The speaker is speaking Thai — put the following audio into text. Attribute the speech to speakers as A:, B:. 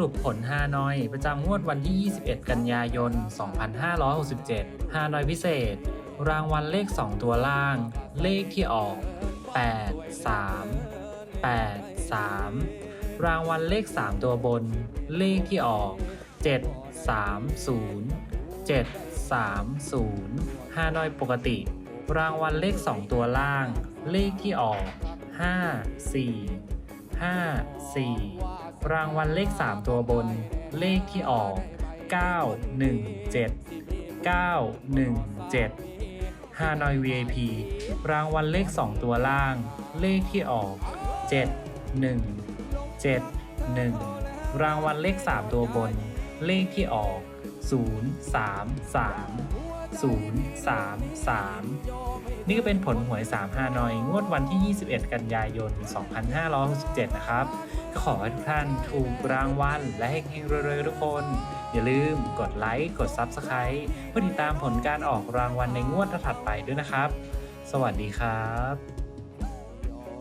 A: รุปผลฮานอย ประจำงวดวันที่ 21 กันยายน 2567 ฮานอยพิเศษ รางวัลเลข 2 ตัวล่าง เลขที่ออก 8 3 8 3 รางวัลเลข 3 ตัวบน เลขที่ออก 7 3 0 7 3 0ฮานอยปกติ รางวัลเลข 2 ตัวล่าง เลขที่ออก 5 4 5 4 รางวัลเลข 3 ตัวบน เลขที่ออก 9 1 7 9 1 7ฮานอย VIP รางวัลเลข 2 ตัวล่าง เลขที่ออก 7 1 7 1 รางวัลเลข 3 ตัวบน เลขที่ออก 0 3 3 0 3 3 นี่ก็เป็นผลหวย 3 ฮานอย งวดวันที่ 21 กันยายน 2567 นะครับ ขอให้ทุกท่านถูกรางวัลและเฮงๆรวยๆทุกคน อย่าลืมกดไลค์ กด Subscribe เพื่อติดตามผลการออกรางวัลในงวดถัดไปด้วยนะครับ สวัสดีครับ